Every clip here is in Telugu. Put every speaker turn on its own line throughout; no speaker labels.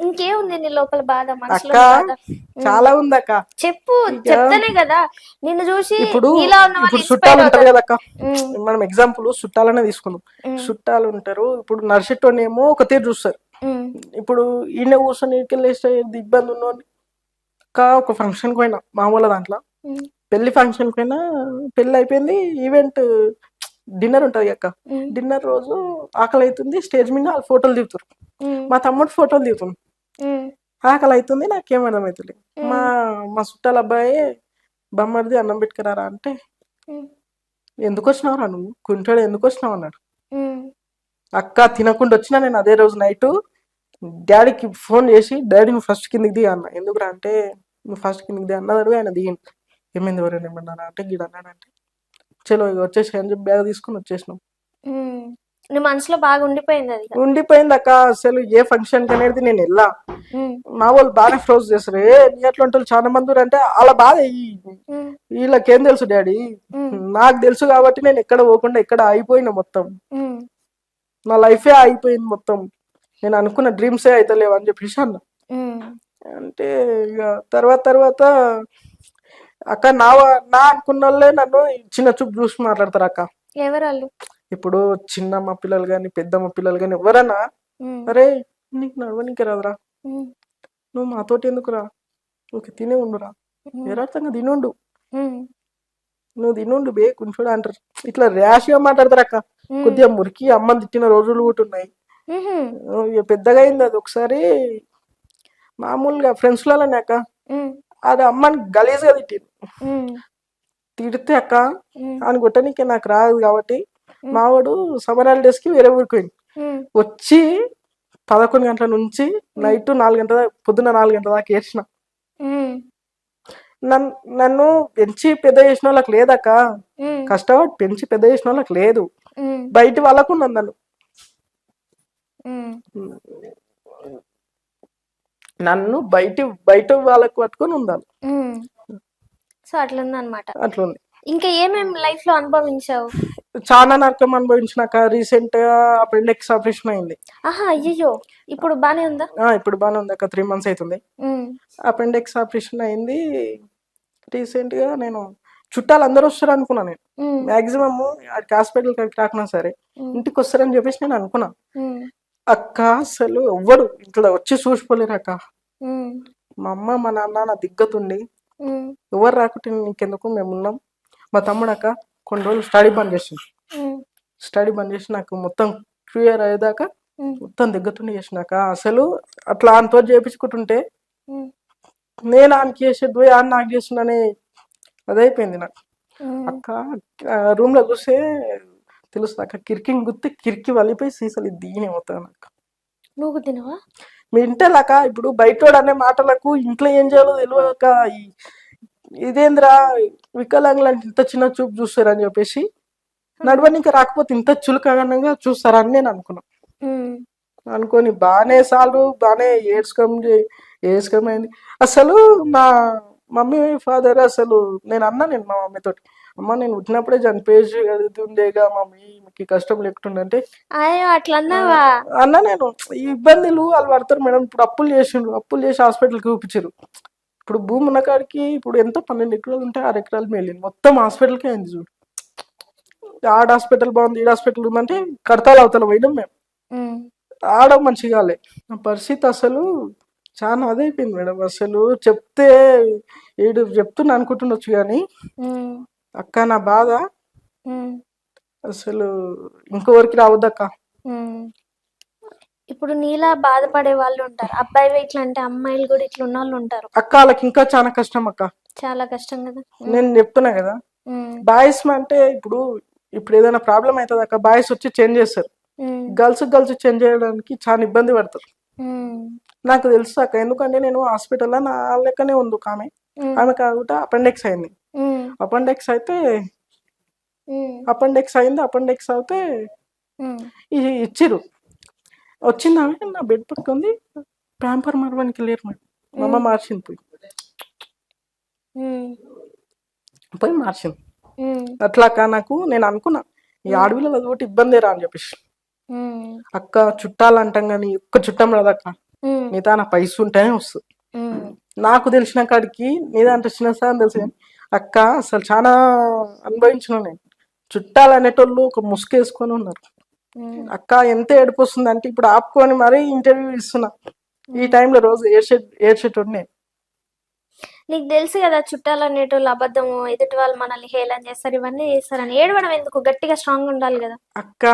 ఇంకేముంది నీ లోపల బాధ? మనసులో
అక్క
బాధ.
చాలా ఉంది అక్క
చెప్పు చెప్తానే కదా. నిన్ను చూసి
ఇప్పుడు
నీలా ఉన్న వాళ్ళు
ఇప్పుడు
inspire
చుట్టాలు ఉంటారు
అవుతారు.
కదా అక్క
ఉమ్,
మనం ఎగ్జాంపుల్ చుట్టాలనే తీసుకుందాం. చుట్టాలు ఉంటారు. ఇప్పుడు నర్సెట్టోని ఏమో ఒక తీరు చూస్తారు.
ఉమ్,
ఇప్పుడు ఈయన కూర్చొని ఇటుకెళ్ళేస్తే ఇబ్బంది ఉన్నోని కా ఒక ఫంక్షన్ పోయినా మామూలు దాంట్లో.
ఉమ్,
పెళ్ళి ఫంక్షన్ పోయినా పెళ్ళి అయిపోయింది ఈవెంట్ డిన్నర్ ఉంటది అక్క
ఉమ్,
డిన్నర్ రోజు ఆకలి అవుతుంది స్టేజ్ మీద వాళ్ళు ఫోటోలు దిగుతారు.
ఉమ్,
మా తమ్ముడు ఫోటోలు దిగుతుంది
ఉమ్,
ఆకలి అవుతుంది నాకేం అర్థమవుతుంది మా మా చుట్టాల అబ్బాయి బొమ్మడిది అన్నం పెట్టుకురారా? అంటే ఎందుకు వచ్చినావురా నువ్వు? కుంటాడు ఎందుకు వచ్చినావు అన్నాడు అక్క తినకుండా వచ్చినా నేను అదే రోజు నైట్ డాడీకి ఫోన్ చేసి డాడీ నువ్వు ఫస్ట్ కిందికి దిగా అన్న. ఎందుకురా? అంటే నువ్వు ఫస్ట్ కిందికి దిగా అన్నారు ఆయన దిగింది ఏమైంది ఎవరైనా ఏమన్నారా? అంటే గిడ అన్నాడంటే చలో ఇక వచ్చేసి అని చెప్పి బ్యాగ్ తీసుకుని వచ్చేసినాం.
నీ మనసులో బాగా ఉండిపోయింది అది.
ఉండిపోయింది అక్క. అసలు ఏ ఫంక్షన్ అనేది నేను వెళ్ళా. మా వాళ్ళు బాగానే ఫ్రోజ్ చేస్తారు ఏ నీ అట్లాంటి వాళ్ళు చాలా మంది అంటే అలా బాధ వీళ్ళకేం తెలుసు డాడీ? నాకు తెలుసు కాబట్టి నేను ఎక్కడ పోకుండా ఎక్కడ ఆగిపోయినా మొత్తం. నా లైఫే ఆగిపోయింది మొత్తం. నేను అనుకున్న డ్రీమ్సే అయితలేవు అని చెప్పేసి అన్న. అంటే ఇక తర్వాత తర్వాత అక్క నా నా అనుకున్న వాళ్ళే నన్ను చిన్న చూపు చూసి మాట్లాడతారు అక్క.
ఎవరు వాళ్ళు?
ఇప్పుడు చిన్నమ్మ పిల్లలు కానీ పెద్దమ్మ పిల్లలు కానీ ఎవరన్నా అరే నీకు నడవనీకి రాదురా. నువ్వు మాతోటి ఎందుకురా? నువ్వు తినే ఉండురా. యథార్థంగా తినుండు. నువ్వు తినుండు బే కొంచెం అంటారు. ఇట్లా ర్యాష్గా మాట్లాడతారు అక్క కొద్దిగా మురికి అమ్మని తిట్టిన రోజులు కూడా ఉన్నాయి. పెద్దగా అయింది అది ఒకసారి. మామూలుగా ఫ్రెండ్స్లలోనే అక్క. అది అమ్మని గలీజ్గా తిట్టింది. తిడితే అక్క అని కొట్టనీకి నాకు రాదు కాబట్టి మావాడు సమ్మర్ హాలిడేస్కి వేరే ఊరికి పోయింది వచ్చి పదకొండు గంటల నుంచి నైట్ నాలుగు గంటల దాకా పొద్దున్న నాలుగు గంటల దాకా ఏడ్చిన. నన్ను పెంచి పెద్ద చేసిన వాళ్ళకి లేదక్క. కష్టపడి పెంచి పెద్ద చేసిన వాళ్ళకి లేదు. బయట వాళ్ళకు నన్ను. నన్ను బయట బయట వాళ్ళకు పట్టుకొని ఉండాలి.
ఉమ్. సో అట్లుంది.
అట్లా ఉంది
ఇంకా ఏమేమి లైఫ్లో అనుభవించావు?
చాలా నరకం అనుభవించినాక రీసెంట్గా అపెండిక్స్ ఆపరేషన్ అయింది.
ఆహా అయ్యో ఇప్పుడు బానే ఉందా?
ఆ, ఇప్పుడు బాగానే ఉంది అక్క త్రీ మంత్స్ అవుతుంది
ఉమ్,
అపెండిక్స్ ఆపరేషన్ అయింది. రీసెంట్గా నేను చుట్టాలు అందరూ వస్తారు అనుకున్నా నేను.
ఉమ్,
మాక్సిమం హాస్పిటల్ రాకున్నా సరే
ఉమ్,
ఇంటికి వస్తారని చెప్పేసి నేను అనుకున్నా.
ఉమ్,
అక్క అసలు ఎవ్వరు ఇట్లా వచ్చి చూసిపోలేరు అక్క.
ఉమ్,
మా అమ్మ మా నాన్న నా దిగ్గతుండి.
ఉమ్,
ఎవరు రాకుంటే నీకెందుకు మేము ఉన్నాం. మా తమ్ముడు అక్క కొన్ని రోజులు స్టడీ బంద్ చేసింది స్టడీ బంద్ చేసి నాకు మొత్తం క్లియర్ అయ్యేదాకా మొత్తం దిగ్గతుండి చేసినాక అసలు అట్లా ఆయనతో చేపించుకుంటుంటే నేను ఆయనకి చేసేది పోయి ఆయన నాకు చేస్తున్నానే అదైపోయింది నాకు. అక్క రూమ్లో చూస్తే తెలుస్తుంది అక్క కిరికిని గుర్తి కిరికి వలిపోయి సీసాలు దీని అవుతాను అక్క
నువ్వు తినవా?
మీ ఇంటేలాక ఇప్పుడు బయటోడు అనే మాటలకు ఇంట్లో ఏం చేయాలో తెలియక ఈ- ఇదేంద్రా? వికలాంగులు ఇంత చిన్న చూపు చూస్తారని చెప్పేసి. నడవనికి రాకపోతే ఇంత చులకనంగా చూస్తారని నేను అనుకున్నా. అనుకొని బాగానే సార్లు బాగానే ఏడ్చుకోం ఏడ్చుకోమైంది. అసలు మా మమ్మీ ఫాదర్ అసలు నేను అన్నా నేను మా మమ్మీతోటి అమ్మ నేను పుట్టినప్పుడే చనిపోయేసి అది ఉండేగా మమ్మీ మీకు కష్టం అంటే అన్న నేను ఈ ఇబ్బందులు వాళ్ళు పడతారు మేడం ఇప్పుడు అప్పులు చేసిండ్రు. అప్పులు చేసి హాస్పిటల్కి చూపించారు ఇప్పుడు భూమి ఉన్న కాడికి ఇప్పుడు ఎంత పన్నెండు ఎకరాలు ఉంటే ఆరు ఎకరాలు మేలింది. మొత్తం హాస్పిటల్కే అయింది చూడు. ఆడ హాస్పిటల్ బాగుంది ఈ హాస్పిటల్ ఉందంటే కడతాలు అవతల పోయినాం మేము. ఆడ మంచిగా లే నా పరిస్థితి అసలు చాలా అదైపోయింది మేడం. అసలు చెప్తే ఏడు చెప్తున్నా అనుకుంటుండొచ్చు కానీ అక్క నా బాధ. అసలు ఇంకోవరికి రావద్దక్క.
ఇప్పుడు నీలా బాధపడే వాళ్ళు ఉంటారు. అబ్బాయి ఇట్లా అంటే అమ్మాయిలు కూడా ఇట్లా ఉన్న వాళ్ళు ఉంటారు.
అక్క వాళ్ళకి ఇంకా చాలా కష్టం అక్క.
చాలా కష్టం కదా.
నేను చెప్తున్నా కదా బాయ్స్ అంటే ఇప్పుడు ఇప్పుడు ఏదైనా ప్రాబ్లం అవుతుంది అక్క బాయ్స్ వచ్చి చేంజ్ చేస్తారు. గర్ల్స్ గర్ల్స్ చేంజ్ చేయడానికి చాలా ఇబ్బంది పడతారు. నాకు తెలుసు అక్క ఎందుకంటే నేను హాస్పిటల్లో నా లెక్కనే ఉంది ఒక ఆమె. ఆమె కాకుండా అపెండిక్స్ అయింది. అపెండిక్స్ అయితే అపెండిక్స్ అయింది అపెండిక్స్ అయితే ఇచ్చిర్రు. వచ్చింది? ఆమె నా బెడ్ పట్టుకుంది. ప్యాంపర్ మార్వడానికి లేరు మేడం మా అమ్మ మార్చింది పోయి. పోయి మార్చింది.
ఉమ్,
అట్లా అక్క నాకు నేను అనుకున్నా ఈ ఆడపిల్లలు అదొకటి ఇబ్బంది రా అని చెప్పేసి. అక్క చుట్టాలు అంటాం కానీ ఒక్క చుట్టం రాదక్క
ఉమ్,
నీ పైస ఉంటేనే వస్తుంది. నాకు తెలిసిన కాడికి నీ దాంట్లో చిన్న సార్ తెలుసు అక్క అసలు చాలా అనుభవించిన నేను. చుట్టాలు అనేటోళ్ళు ఒక ముసుగేసుకొని ఉన్నారు.
ఉమ్.
అక్క ఎంత ఏడుపు వస్తుంది అంటే ఇప్పుడు ఆపుకొని మరీ ఇంటర్వ్యూ ఇస్తున్నా. ఈ టైంలో రోజు ఏడ్చే ఏడ్చేటోడు నేను
నీకు తెలుసు కదా చుట్టాలు అనేటోళ్ళు అబద్ధము ఎదుటి వాళ్ళు మనల్ని హేళన చేస్తారు ఇవన్నీ చేస్తారని. ఏడవడం ఎందుకు? గట్టిగా స్ట్రాంగ్ ఉండాలి కదా.
అక్క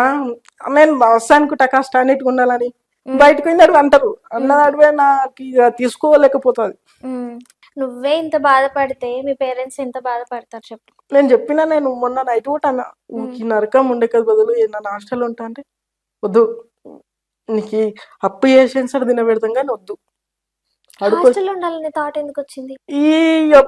నేను బస్ అనుకుంటా స్టాండర్డ్గా ఉండాలని. బయటకు పోయినాడు అంటారు. అన్నదాడివే నాకు ఇక తీసుకోలేకపోతుంది.
నువ్వే ఇంత బాధపడితే మీ పేరెంట్స్ ఎంత బాధపడతారు చెప్పు.
నేను చెప్పినా నేను మొన్న నైట్ కూడా అన్న ఊకి నరకం ఉండే కదా బదులు నన్ను హాస్టల్ ఉంటా అంటే వద్దు. నీకు అప్పు చేసేసి సార్ తినబెడతాం కానీ వద్దు. అడుగు
హాస్టల్లో ఉండాలనే థాట్ ఎందుకు వచ్చింది?
ఈ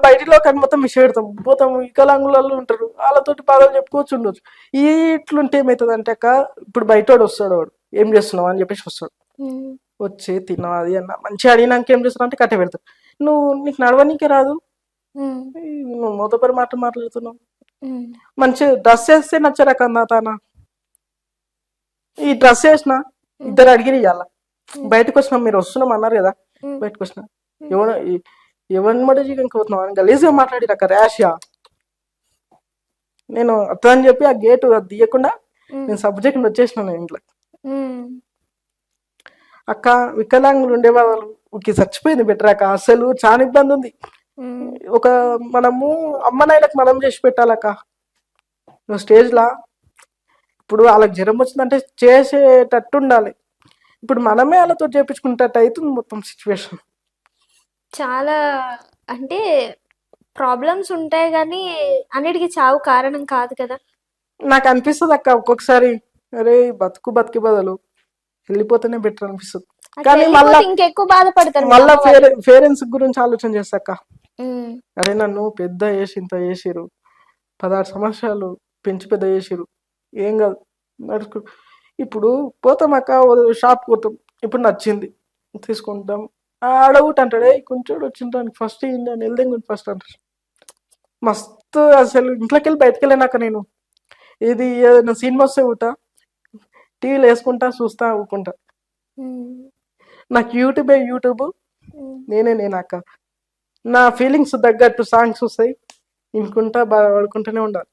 బయటిలో కానీ మొత్తం మిస్ పెడతాం పోతాం వికలాంగులలో ఉంటారు. వాళ్ళతోటి బాధలు చెప్పుకోవచ్చు ఉండొచ్చు. ఈ ఇట్లుంటే ఏమవుతుంది అంటే అక్క ఇప్పుడు బయటోడు వస్తాడు వాడు. ఏం చేస్తున్నావు అని చెప్పేసి వస్తాడు. వచ్చి తిన్నావు అది అన్న. మంచిగా అడిగినాక ఏం చేస్తావు అంటే కట్ట పెడతాడు. నువ్వు నీకు నడవనీకే రాదు. నువ్వు మొదపరి మాట మాట్లాడుతున్నావు. మంచి డ్రెస్ వేస్తే నచ్చరా కన్నా తానా? ఈ డ్రెస్ వేసిన ఇద్దరు అడిగిన ఇవ్వాల బయటకు వచ్చినాం మీరు వస్తున్నాం అన్నారు కదా. బయటకు వచ్చిన. ఎవరు ఎవరిని మడి జీవింకపోతున్నావు అని గలీజ్గా మాట్లాడి అక్క ర్యాష్గా. నేను అని చెప్పి ఆ గేటు అది తీయకుండా నేను సబ్జెక్ట్ వచ్చేసిన ఇంట్లో. అక్క వికలాంగులు ఉండే ఊరికి చచ్చిపోయింది బెటర్ అక్క అసలు చాలా ఇబ్బంది ఉంది. ఒక మనము అమ్మ నాయనకు మనం చేసి పెట్టాలక్క. నువ్వు స్టేజ్లా ఇప్పుడు వాళ్ళకి జ్వరం వచ్చిందంటే చేసేటట్టు ఉండాలి. ఇప్పుడు మనమే వాళ్ళతో చేపించుకునేటట్టు అవుతుంది మొత్తం సిచ్యువేషన్
చాలా అంటే ప్రాబ్లమ్స్ ఉంటాయి కానీ అన్నిటికీ చావు కారణం కాదు కదా.
నాకు అనిపిస్తుంది అక్క ఒక్కొక్కసారి. అరే బతుకు బతికి బదులు వెళ్ళిపోతేనే బెటర్ అనిపిస్తుంది. కానీ మళ్ళా
ఇంకెక్కువ బాధపడతారు
మళ్ళా. పేరెంట్స్ గురించి ఆలోచన చేస్తాక అరే నన్ను పెద్ద చేసి ఇంత చేసిరు పదహారు సంవత్సరాలు పెంచి పెద్ద చేసిరు ఏం కాదు. నడుచుకు ఇప్పుడు పోతాం అక్క షాప్ పోతాం. ఇప్పుడు నచ్చింది. తీసుకుంటాం. ఆడవుట్ అంటాడే. కొంచెం వచ్చింటాను ఫస్ట్ ఇండియన్ వెళ్దాం ఫస్ట్ అంటారు మస్తు అసలు ఇంట్లోకి వెళ్ళి బయటకు వెళ్ళాక నేను. ఇది ఏదైనా సినిమా వస్తే ఊట టీవీలో వేసుకుంటా చూస్తా ఊకుంటా నాకు యూట్యూబే యూట్యూబ్. నేనే నేను అక్క. నా ఫీలింగ్స్ తగ్గట్టు సాంగ్స్ వస్తాయి. వినుకుంటా బాధపడుకుంటూనే ఉండాలి.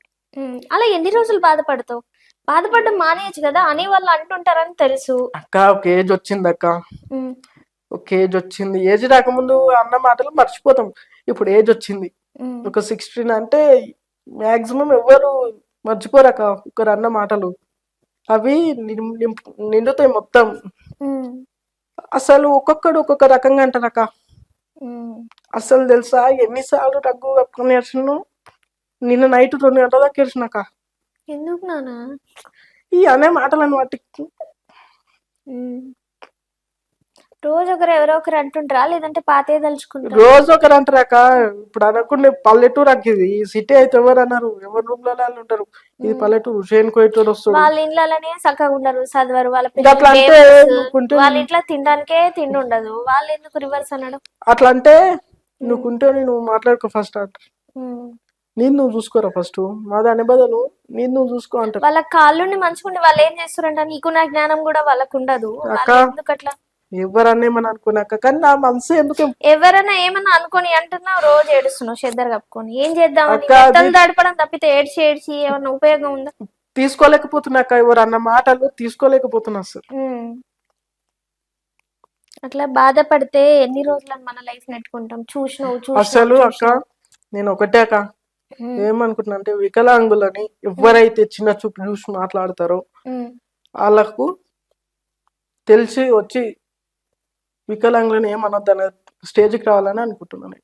అలా ఎన్ని రోజులు బాధపడతావు? బాధపడడం మానేయచ్చు కదా? అని వాళ్ళు అంటుంటారని తెలుసు.
అక్క ఒక ఏజ్ వచ్చింది అక్క. ఒక ఏజ్ వచ్చింది. ఏజ్ రాకముందు అన్న మాటలు మర్చిపోతాం. ఇప్పుడు ఏజ్ వచ్చింది. ఒక సిక్స్టీన్ అంటే మాక్సిమం ఎవరు మర్చిపోరాక ఒకరు అన్న మాటలు. అవి నిండుతాయి మొత్తం. అసలు ఒక్కొక్కడు ఒక్కొక్క రకంగా అంటారక్క.
ఉమ్.
అసలు తెలుసా? ఎన్నిసార్లు రగ్గు కప్పుకొని ఏడ్చినాను నిన్న నైట్ రెండు గంటల దాకా ఏడ్చినాక
ఎందుకు నానా?
ఈ అనే మాటలను వాటి
ఉమ్. రోజు ఒకరు ఎవరో ఒకరు అంటుంటారా లేదంటే పాతే తలుచుకుంటారా?
రోజు ఒకరు అంటారాక ఇప్పుడు అనకుండా పల్లెటూరు అక్క ఇది. సిటీ అయితే ఎవరు అన్నారు? ఎవరు రూమ్లో వాళ్ళు ఉంటారు? ఇది పల్లెటూరు షేన్ కోయిటూరు వస్తుంది.
వాళ్ళ ఇంట్లోనే చక్కగా ఉండరు చదవరు వాళ్ళ
అట్లా అంటే
వాళ్ళ ఇంట్లో తినడానికే తిండి ఉండదు వాళ్ళు ఎందుకు రివర్స్ అనడం?
అట్లా అంటే నువ్వుకుంటే నువ్వు మాట్లాడుకో ఫస్ట్ అంటారు. నేను నువ్వు చూసుకోరా ఫస్ట్ మాది అనే బదులు నేను నువ్వు చూసుకో అంటారు.
వాళ్ళ కాళ్ళుండి మంచుకుంటే వాళ్ళు ఏం చేస్తారంట? నీకున్న జ్ఞానం కూడా వాళ్ళకు ఉండదు. వాళ్ళు
అక్క.
ఎందుకు అట్లా?
ఎవరన్నా ఏమని అనుకున్నాక కానీ నా మనసు ఎందుకు
ఎవరైనా ఏమన్నా అనుకొని అంటున్నావు రోజు ఏడుస్తున్నావు చెద్దరు కప్పుకొని. ఏం చేద్దామని
అక్క, అది-
మెత్తలు దడపడం తప్పితే ఏడ్చి ఏడ్చి ఏమన్నా ఉపయోగం ఉందా?
తీసుకోలేకపోతున్నాక ఎవరు అన్న మాటలు తీసుకోలేకపోతున్నా సార్
ఉమ్. అట్లా బాధపడితే ఎన్ని రోజులని మన లైఫ్ నెట్టుకుంటాం? చూసినావు
అసలు అక్క నేను ఒకటే అక్క.
ఉమ్.
ఏమనుకుంటున్నా అంటే వికలాంగులని ఎవరైతే చిన్న చూపు చూసి మాట్లాడతారో
ఉమ్.
వాళ్ళకు తెలిసి వచ్చి వికలాంగులను ఏమనొద్దు అనే స్టేజ్కి రావాలని అనుకుంటున్నాను